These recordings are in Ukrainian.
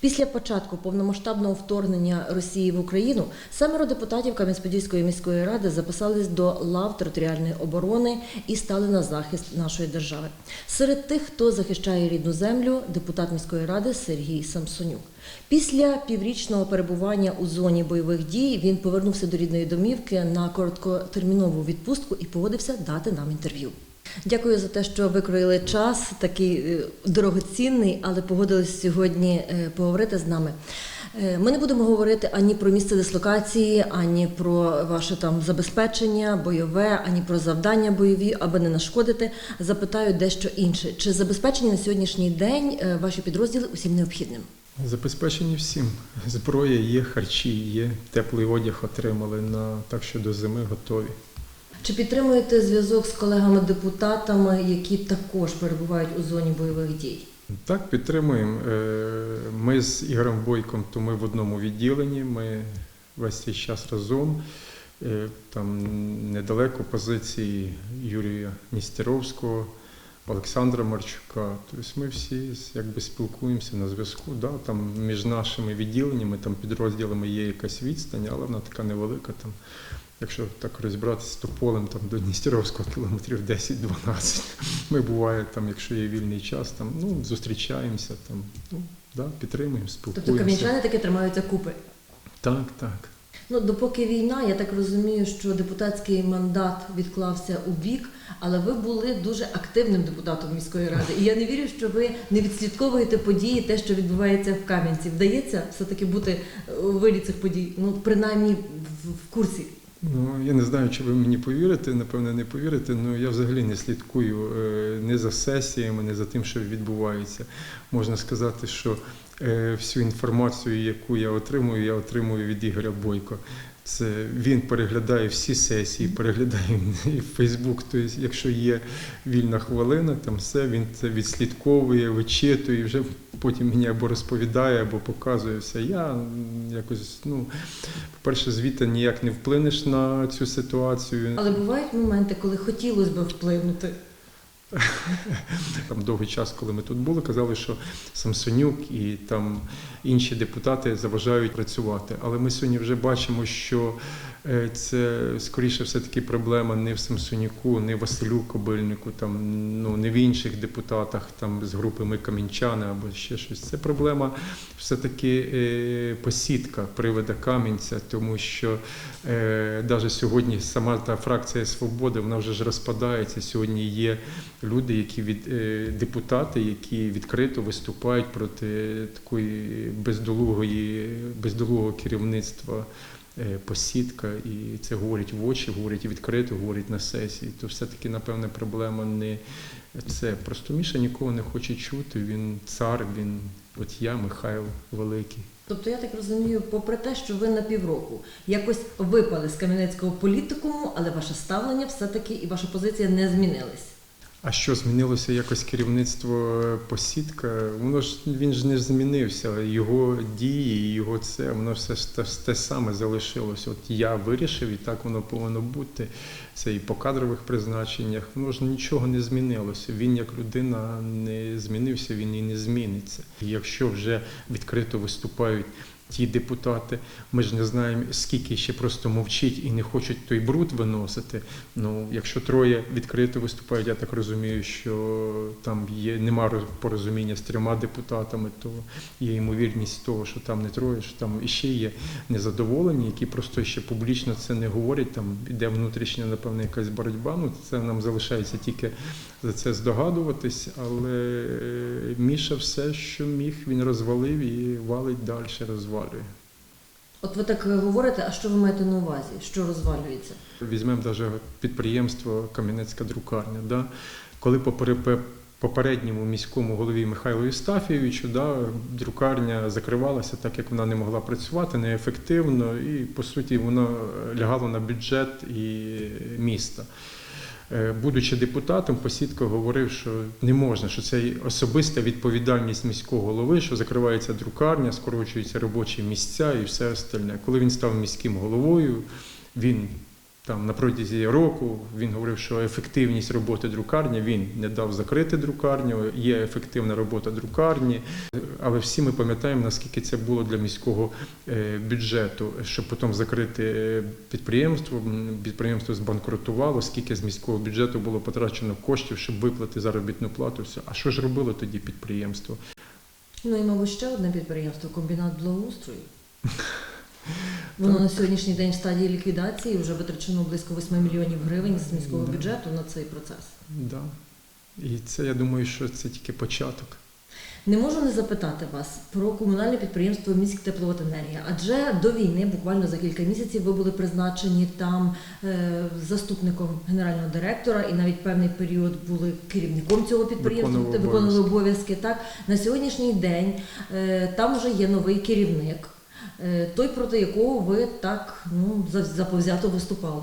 Після початку повномасштабного вторгнення Росії в Україну семеро депутатів Кам'янець-Подільської міської ради записались до лав територіальної оборони і стали на захист нашої держави. Серед тих, хто захищає рідну землю, депутат міської ради Сергій Самсонюк. Після піврічного перебування у зоні бойових дій він повернувся до рідної домівки на короткотермінову відпустку і погодився дати нам інтерв'ю. Дякую за те, що викроїли час, такий е, дорогоцінний, але погодились сьогодні е, поговорити з нами. Е, Ми не будемо говорити ані про місце дислокації, ані про ваше там забезпечення бойове, ані про завдання бойові, аби не нашкодити. Запитаю дещо інше. Чи забезпечені на сьогоднішній день ваші підрозділи усім необхідним? Забезпечені всім. Зброя є, харчі є, теплий одяг отримали на так, що до зими готові. Чи підтримуєте зв'язок з колегами-депутатами, які також перебувають у зоні бойових дій? Так, підтримуємо. Е, Ми з Ігорем Бойком, то ми в одному відділенні. Ми весь цей час разом. Е, Там недалеко позиції Юрія Ністеровського, Олександра Марчука. Тобто ми всі якби спілкуємося на зв'язку. Да? Там між нашими відділеннями, там підрозділами є якась відстань, але вона така невелика. Там, якщо так розібратися, то полем там, до Дністеровського кілометрів 10-12. Ми буває, там, якщо є вільний час, там, ну, зустрічаємося, там, ну, да, підтримуємо, Тобто кам'янчани таки тримаються купи. Так, так. Ну, допоки війна, я так розумію, що депутатський мандат відклався у бік, але ви були дуже активним депутатом міської ради. І я не вірю, що ви не відслідковуєте події, те, що відбувається в Кам'янці. Вдається все-таки бути у вирі цих подій, ну принаймні в курсі. Ну, я не знаю, чи ви мені повірите, напевно, не повірите. Ну я взагалі не слідкую е, не за сесіями, не за тим, що відбувається. Можна сказати, що е, всю інформацію, яку я отримую, я отримую від Ігоря Бойко. Це він переглядає всі сесії, переглядає і Фейсбук. Тобто, якщо є вільна хвилина, там все він це відслідковує, вичитує, і вже потім мені або розповідає, або показує все. Я якось, ну, по-перше, звідти ніяк не вплинеш на цю ситуацію. Але бувають моменти, коли хотілося б вплинути. Там довгий час, коли ми тут були, казали, що Самсонюк і там інші депутати заважають працювати. Але ми сьогодні вже бачимо, що це скоріше все-таки проблема не в Самсонюку, не в Василю Кобильнику, там, ну, не в інших депутатах там, з групи Ми Камінчани або ще щось. Це проблема все-таки е, посідка привода Кам'янця, тому що е, навіть сьогодні сама та фракція Свободи вона вже ж розпадається. Сьогодні є люди, які від е, депутати, які відкрито виступають проти такої бездолугої, бездолугого керівництва. Е, Посідка, і це говорять в очі, говорять відкрито, говорять на сесії. То все-таки, напевне, проблема не це. Просто Міша нікого не хоче чути. Він цар, він от я, Михайло Великий. Тобто я так розумію, попри те, що ви на півроку якось випали з кам'янецького політикуму, але ваше ставлення все-таки і ваша позиція не змінились. А що змінилося якось керівництво е, посідка? Воно ж він ж не змінився. Його дії, його це воно все ж те, те саме залишилось. От я вирішив, і так воно повинно бути. Це і по кадрових призначеннях. Воно ж нічого не змінилося. Він як людина не змінився, він і не зміниться. І якщо вже відкрито виступають. Ті депутати, ми ж не знаємо, скільки ще просто мовчить і не хочуть той бруд виносити. Ну, якщо троє відкрито виступають, я так розумію, що там є нема роз- порозуміння з трьома депутатами, то є ймовірність того, що там не троє, що там іще є незадоволені, які просто ще публічно це не говорять. Там іде внутрішня, напевно, якась боротьба. Ну це нам залишається тільки за це здогадуватись, але е, Міша все, що міг, він розвалив і валить далі, розвалює. От ви так говорите, а що ви маєте на увазі? Що розвалюється? Візьмемо навіть підприємство Кам'янецька друкарня. Да? Коли по попередньому міському голові Михайлу Єстафійовичу да, друкарня закривалася так, як вона не могла працювати неефективно, і по суті воно лягало на бюджет і міста. Е, Будучи депутатом, Посідко говорив, що не можна, що це особиста відповідальність міського голови, що закривається друкарня, скорочуються робочі місця і все остальне. Коли він став міським головою, він там на протязі року він говорив, що ефективність роботи друкарні він не дав закрити друкарню, є ефективна робота друкарні. Але всі ми пам'ятаємо, наскільки це було для міського е, бюджету, щоб потім закрити е, підприємство. Підприємство збанкрутувало, скільки з міського бюджету було потрачено коштів, щоб виплати заробітну плату. Все. А що ж робило тоді підприємство? Ну і, мабуть, ще одне підприємство комбінат благоустрою. Воно на сьогоднішній день в стадії ліквідації вже витрачено близько 8 мільйонів гривень з міського Да. бюджету на цей процес. Да. І це я думаю, що це тільки початок. Не можу не запитати вас про комунальне підприємство «Міськтепловоденергія», адже до війни, буквально за кілька місяців, ви були призначені там е, заступником генерального директора і навіть певний період були керівником цього підприємства, виконували обов'язки. обов'язки. Так на сьогоднішній день е, там вже є новий керівник, той проти якого ви так ну за- заповзято виступали.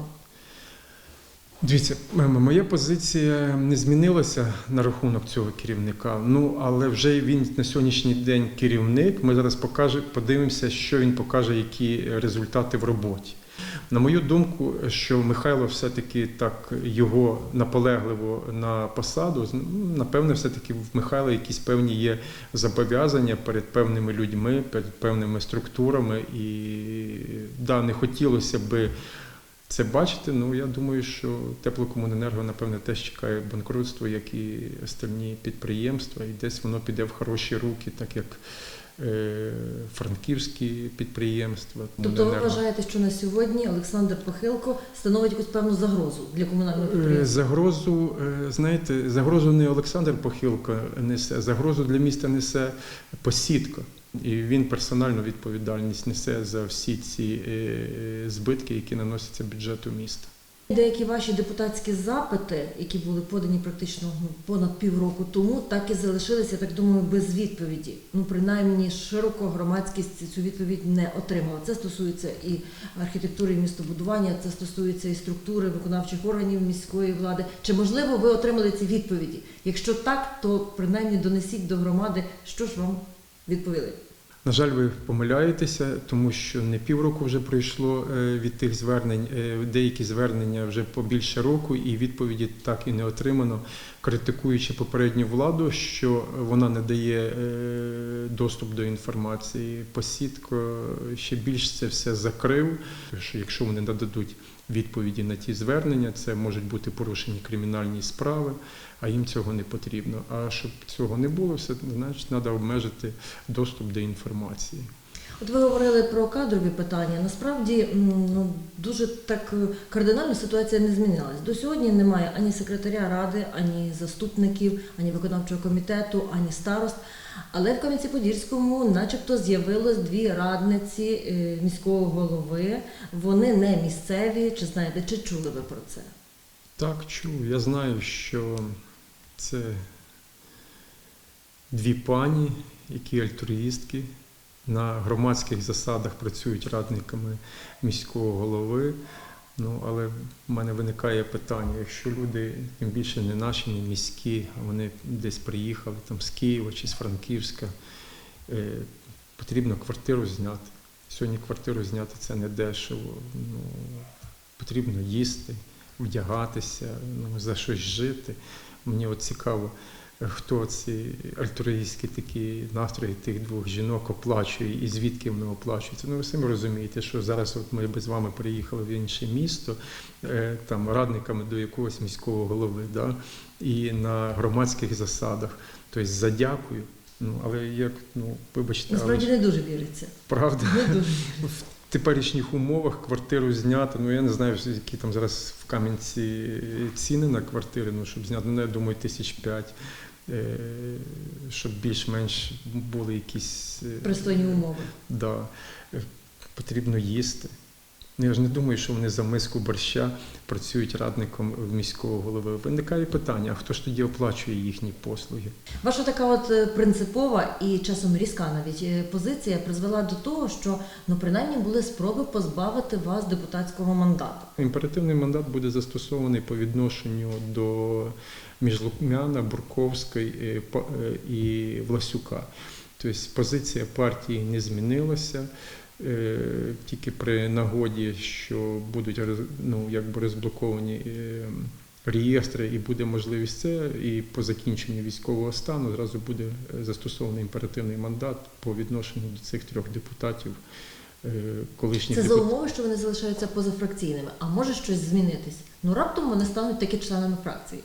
Дивіться, моя позиція не змінилася на рахунок цього керівника. Ну але вже він на сьогоднішній день керівник. Ми зараз покаже, подивимося, що він покаже, які результати в роботі. На мою думку, що Михайло все-таки так його наполегливо на посаду. ну, Напевне, все-таки в Михайла якісь певні є зобов'язання перед певними людьми, перед певними структурами. І да, не хотілося би це бачити. Ну я думаю, що теплокомуненерго, напевне, теж чекає банкрутство, як і остальні підприємства, і десь воно піде в хороші руки, так як франківські підприємства. Тобто ви вважаєте, що на сьогодні Олександр Похилко становить якусь певну загрозу для комунального Е, підприємства? Загрозу, е, знаєте, загрозу не Олександр Похилко несе, загрозу для міста несе посідка. І він персональну відповідальність несе за всі ці е, збитки, які наносяться бюджету міста. Деякі ваші депутатські запити, які були подані практично понад півроку тому, так і залишилися, так думаю, без відповіді. Ну, принаймні, широко громадськість цю відповідь не отримала. Це стосується і архітектури, і містобудування, це стосується і структури виконавчих органів міської влади. Чи можливо ви отримали ці відповіді? Якщо так, то принаймні донесіть до громади, що ж вам відповіли. На жаль, ви помиляєтеся, тому що не півроку вже пройшло е, від тих звернень. е, Деякі звернення вже по більше року, і відповіді так і не отримано, критикуючи попередню владу, що вона не дає е, доступ до інформації. Посідко ще більш це все закрив. Що якщо вони нададуть відповіді на ті звернення, це можуть бути порушені кримінальні справи, а їм цього не потрібно. А щоб цього не було, все значить треба обмежити доступ до інформації. От ви говорили про кадрові питання. Насправді ну, дуже так е, кардинально ситуація не змінилась. До сьогодні немає ані секретаря ради, ані заступників, ані виконавчого комітету, ані старост. Але в Кам'янці-Подільському, начебто, з'явилось дві радниці е, міського голови. Вони не місцеві. Чи знаєте, чи чули ви про це? Так, чув. Я знаю, що це дві пані, які альтруїстки на громадських засадах працюють радниками міського голови. Ну, але в мене виникає питання, якщо люди, тим більше не наші, не міські, а вони десь приїхали там з Києва чи з Франківська, е, потрібно квартиру зняти. Сьогодні квартиру зняти це не дешево. Ну, потрібно їсти, вдягатися, ну, за щось жити. Мені от цікаво, хто ці альтруїстські такі настрої тих двох жінок оплачує і звідки воно оплачується. Ну ви самі розумієте, що зараз от ми без вами приїхали в інше місто, е, там радниками до якогось міського голови, да, і на громадських засадах. Тобто задякую. Ну, але як, ну, вибачте, але Насправді ж не дуже віриться. правда Не дуже. в теперішніх умовах квартиру зняти. Ну я не знаю, які там зараз в Кам'янці ціни на квартири, ну щоб зняти, ну я думаю, тисяч п'ять. Е, Щоб більш-менш були якісь е, Пристойні умови. Да, потрібно їсти. Ну, я ж не думаю, що вони за миску борща працюють радником в міського голови. Виникає питання: а хто ж тоді оплачує їхні послуги? Ваша така от е, принципова і часом різка навіть позиція призвела до того, що ну принаймні були спроби позбавити вас депутатського мандату. Імперативний мандат буде застосований по відношенню до Міжлукмяна, Бурковської е, е, і Власюка. Тобто позиція партії не змінилася. Е, Тільки при нагоді, що будуть ну, якби розблоковані реєстри і буде можливість це, і по закінченню військового стану зразу буде застосований імперативний мандат по відношенню до цих трьох депутатів, колишніх Це за умови, що вони залишаються позафракційними. А може щось змінитись? Ну раптом вони стануть таки членами фракції.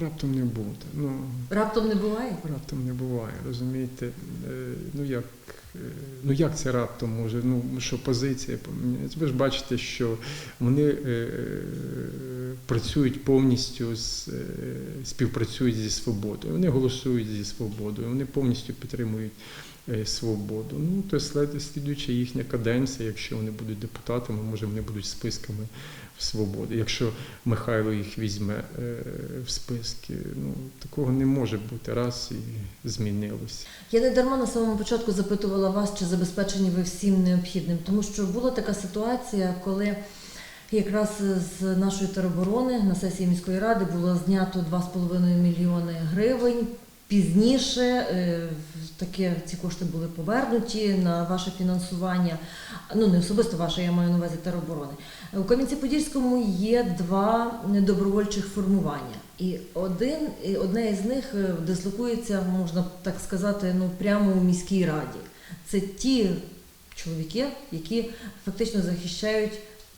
Раптом не буде. Ну, Раптом не буває. Раптом не буває, розумієте? Е, Ну як, е, ну як це раптом може? Ну що позиція поміняється? Ви ж бачите, що вони е, працюють повністю з е, співпрацюють зі свободою. Вони голосують зі свободою, вони повністю підтримують свободу. Ну то слід- слідуюча їхня каденція, якщо вони будуть депутатами, може вони будуть списками в свободи. Якщо Михайло їх візьме е, в списки, ну такого не може бути раз і змінилося. Я не дарма на самому початку запитувала вас, чи забезпечені ви всім необхідним, тому що була така ситуація, коли якраз з нашої тероборони на сесії міської ради було знято 2,5 мільйони гривень. Пізніше таке ці кошти були повернуті на ваше фінансування. Ну не особисто ваше, я маю на увазі тероборони. У Кам'янці-Подільському є два добровольчих формування, і один і одне із них е, дислокується, можна так сказати, ну прямо у міській раді. Це ті чоловіки, які фактично захищають.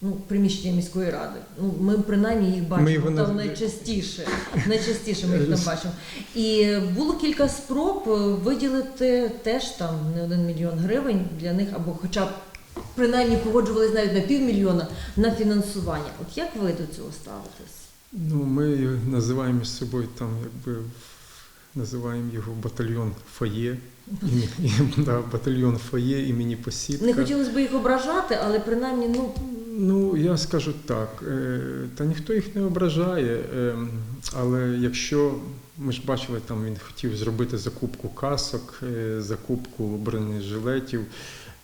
Ну, приміщення міської ради. Ну, ми принаймні їх бачимо його там наз- найчастіше. Найчастіше ми їх там бачимо. І було кілька спроб е, виділити теж там не один мільйон гривень для них, або хоча б принаймні погоджувались навіть на півмільйона на фінансування. От як ви до цього ставитесь? Ну, ми називаємо між собою там, якби називаємо його батальйон да, батальйон фоє імені Посідка. Не хотілося б їх ображати, але принаймні, ну Ну, я скажу так, е, та ніхто їх не ображає, е, але якщо ми ж бачили, там він хотів зробити закупку касок, е, закупку бронежилетів.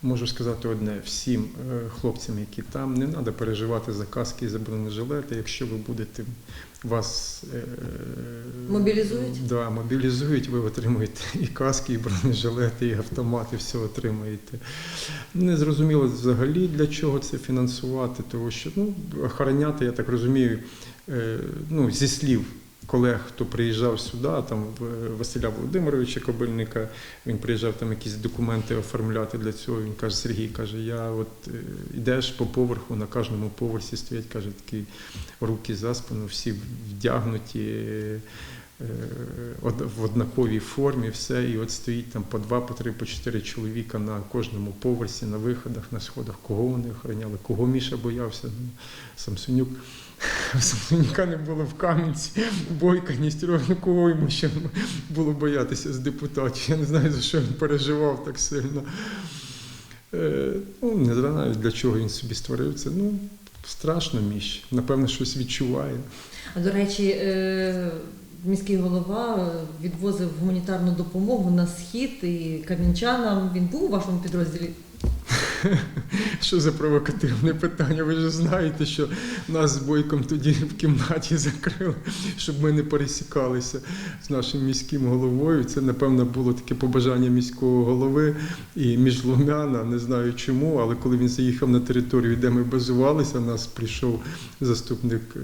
Можу сказати одне всім е, хлопцям, які там, не треба переживати за каски і за бронежилети, якщо ви будете вас е, Мобілізують? Да, мобілізують, ви отримуєте і каски, і бронежилети, і автомати, все отримаєте. Не зрозуміло взагалі для чого це фінансувати, тому що ну, охороняти, я так розумію, е, ну, зі слів колег, хто приїжджав сюди, там Василя Володимировича Кобильника, він приїжджав там якісь документи оформляти для цього. Він каже, Сергій каже, я от е, йдеш по поверху, на кожному поверсі стоять, каже, такі руки за спину, всі вдягнуті. е, в однаковій формі, все, і от стоїть там по два, по три, по чотири чоловіка на кожному поверсі, на виходах, на сходах. Кого вони охороняли? Кого Міша боявся? Самсонюк. Самсонюка не було в Кам'янці, Бойка, Ністеров, ну кого йому ще було боятися з депутатів. Я не знаю, за що він переживав так сильно. Е, ну, не знаю для чого він собі створив це. Ну, страшно між. Напевно, щось відчуває. А до речі, е, міський голова відвозив гуманітарну допомогу на схід і кам'янчанам. Він був у вашому підрозділі? Що за провокативне питання? Ви ж знаєте, що нас з бойком тоді в кімнаті закрили, щоб ми не пересікалися з нашим міським головою. Це, напевно, було таке побажання міського голови і міжлумяна, не знаю чому, але коли він заїхав на територію, де ми базувалися, нас прийшов заступник е,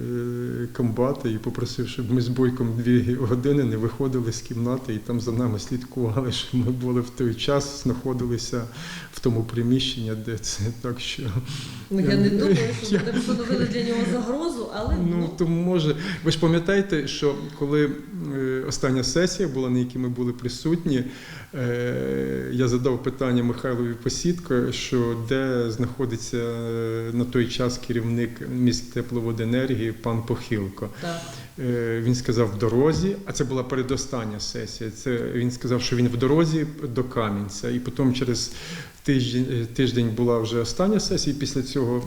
комбата і попросив, щоб ми з бойком дві години не виходили з кімнати і там за нами слідкували, щоб ми були в той час, знаходилися в тому приміщенні, де це так що. Ну я не думаю, що ви встановили для нього загрозу, але Ну то може, ви ж пам'ятаєте, що коли е, остання сесія була, на якій ми були присутні, е, я задав питання Михайлові Посідко, що де знаходиться е, на той час керівник міськ тепловоденергії пан Похилко. так. Е, Він сказав в дорозі, а це була передостання сесія. Це він сказав, що він в дорозі до Кам'янця, і потім через тиждень, е, тиждень була вже остання сесія. і Після цього,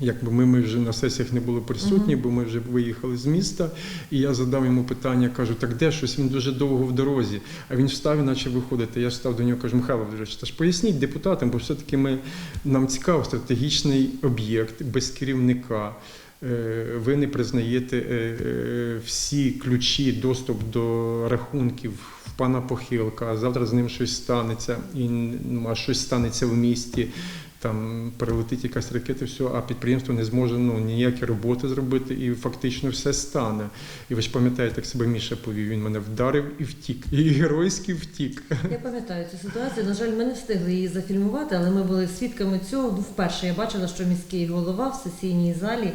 якби ми, ми вже на сесіях не були присутні, бо ми вже виїхали з міста. І я задав йому питання, кажу, так де щось? Він дуже довго в дорозі. А він встав і почав виходити. Я став до нього, кажу, Михайло Володимирович, та ж поясніть депутатам, бо все-таки ми нам цікаво стратегічний об'єкт без керівника. Е, ви не признаєте е, е, всі ключі, доступ до рахунків в пана Похилка, завтра з ним щось станеться, і ну, а щось станеться в місті. Там прилетить якась ракета, все, а підприємство не зможе ну, ніякі роботи зробити, і фактично все стане. І ви ж пам'ятаєте, як себе Міша повів. Він мене вдарив і втік. І геройський втік. Я пам'ятаю цю ситуацію. На жаль, ми не встигли її зафільмувати, але ми були свідками цього. Ну, вперше я бачила, що міський голова в сесійній залі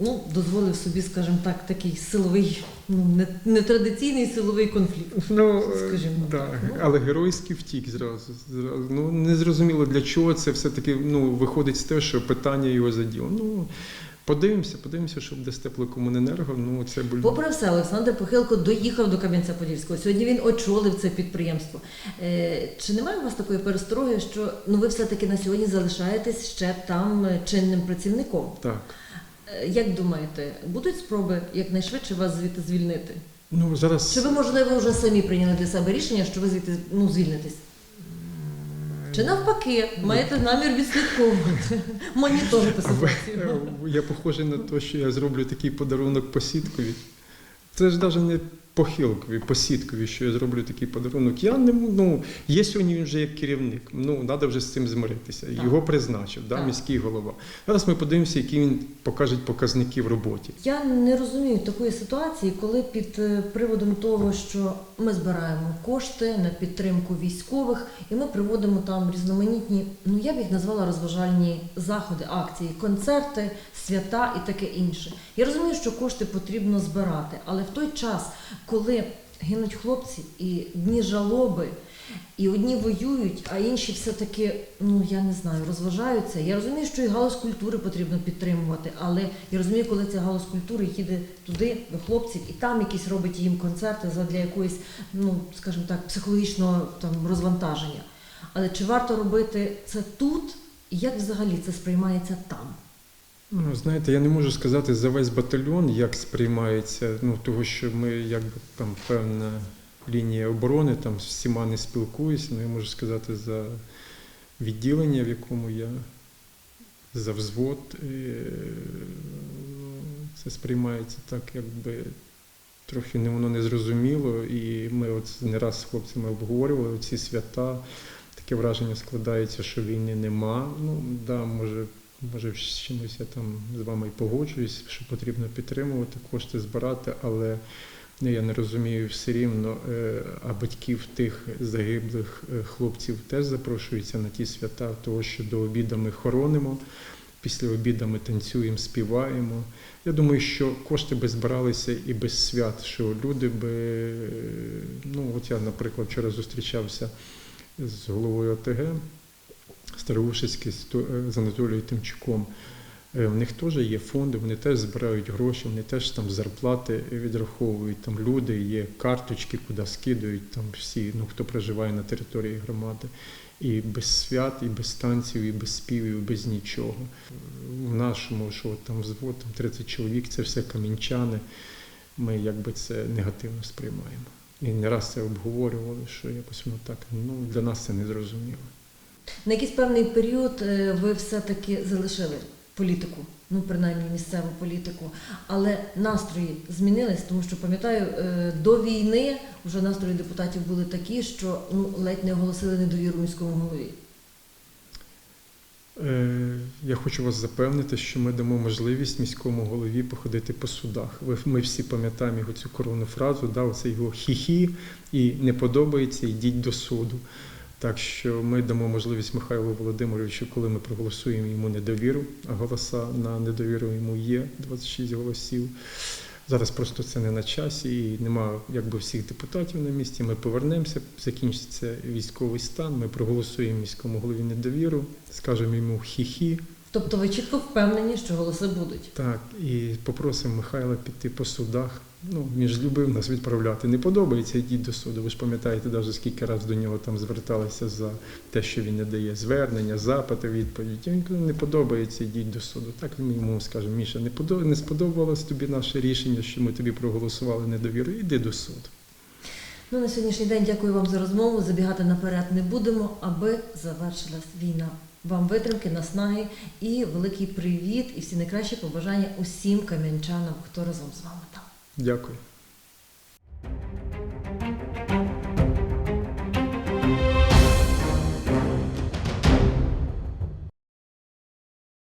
ну, дозволив собі, скажімо так, такий силовий, ну нетрадиційний силовий конфлікт. Ну, Скажімо да. так, ну. але геройський втік зразу. зразу. Ну, не зрозуміло для чого це все-таки ну, виходить з те, що питання його заділо. Ну, подивимося, подивимося, що буде з теплокомуненерго. Ну, це буль... Попри все, Олександр Похилко доїхав до Кам'янця-Подільського. Сьогодні він очолив це підприємство. Е, чи немає у вас такої перестороги, що ну ви все-таки на сьогодні залишаєтесь ще там е, чинним працівником? Так. Е, Як думаєте, будуть спроби якнайшвидше вас звідти звільнити? Ну, зараз... Чи ви, можливо, вже самі прийняли для себе рішення, що ви звідти ну, звільнитесь? Чи навпаки, маєте намір відслідковувати, моніторити ситуацію? Я похожий на те, що я зроблю такий подарунок посіткові. Це ж навіть не похилкові, посідкові, що я зроблю такий подарунок. Я не ну, є сьогодні він вже як керівник. Ну, треба вже з цим змиритися. Так. Його призначив, да, Так. міський голова. Зараз ми подивимося, які він покаже показники в роботі. Я не розумію такої ситуації, коли під е, приводом того, що ми збираємо кошти на підтримку військових, і ми приводимо там різноманітні, ну я б їх назвала розважальні заходи, акції, концерти, свята і таке інше. Я розумію, що кошти потрібно збирати, але в той час, коли гинуть хлопці і дні жалоби. І одні воюють, а інші все-таки, ну я не знаю, розважаються. Я розумію, що і галузь культури потрібно підтримувати, але я розумію, коли ця галузь культури їде туди до хлопців, і там якісь робить їм концерти задля якоїсь, ну скажімо так, психологічного там розвантаження. Але чи варто робити це тут, і як взагалі це сприймається там? Ну, знаєте, я не можу сказати за весь батальйон, як сприймається, ну, того, що ми якби там певна лінія оборони, там з всіма не спілкуюся, ну я можу сказати за відділення, в якому я за взвод. е, ну, Це сприймається так, якби трохи не воно не зрозуміло. І ми от не раз з хлопцями обговорювали ці свята. Таке враження складається, що війни нема. Ну, да, може, може, з чимось я там з вами і погоджуюсь, що потрібно підтримувати, кошти збирати, але ну, я не розумію все рівно, е, а батьків тих загиблих е, хлопців теж запрошуються на ті свята, того, що до обіду ми хоронимо. Після обіду ми танцюємо, співаємо. Я думаю, що кошти би збиралися і без свят, що люди би, е, ну от я, наприклад, вчора зустрічався з головою ОТГ Староушицький з е, з Анатолієм Тимчуком. Е, В них теж є фонди, вони теж збирають гроші, вони теж там зарплати відраховують. Там люди, є карточки, куди скидують там всі, ну хто проживає на території громади. І без свят, і без танців, і без співів, і без нічого. В нашому, що там взвод, там 30 чоловік, це все камінчани. Ми якби це негативно сприймаємо. І не раз це обговорювали, що якось воно так ну для нас це не зрозуміло. На якийсь певний період е, ви все-таки залишили політику, ну принаймні місцеву політику, але настрої змінились, тому що пам'ятаю, е, до війни вже настрої депутатів були такі, що ну ледь не оголосили недовіру міському голові. Е, Я хочу вас запевнити, що ми дамо можливість міському голові походити по судах. Ми всі пам'ятаємо його цю коронну фразу, да, оце його хі-хі, і не подобається, йдіть до суду. Так що ми дамо можливість Михайлу Володимировичу, коли ми проголосуємо йому недовіру, а голоса на недовіру йому є 26 голосів. Зараз просто це не на часі і нема якби всіх депутатів на місці. Ми повернемося, закінчиться військовий стан. Ми проголосуємо міському голові недовіру, скажемо йому хі-хі. Тобто ви чітко впевнені, що голоси будуть. Так, і попросимо Михайла піти по судах. Ну, він ж любив нас відправляти. Не подобається, йдіть до суду. Ви ж пам'ятаєте, навіть скільки разів до нього там зверталися за те, що він не дає звернення, запити, відповідь. Він каже, не подобається, йдіть до суду. Так ми йому скажемо, Міша, не не сподобалось тобі наше рішення, що ми тобі проголосували недовіру. Іди до суду. Ну на сьогоднішній день дякую вам за розмову. Забігати наперед не будемо, аби завершилась війна. Вам витримки, наснаги і великий привіт, і всі найкращі побажання усім кам'янчанам, хто разом з вами там. Дякую.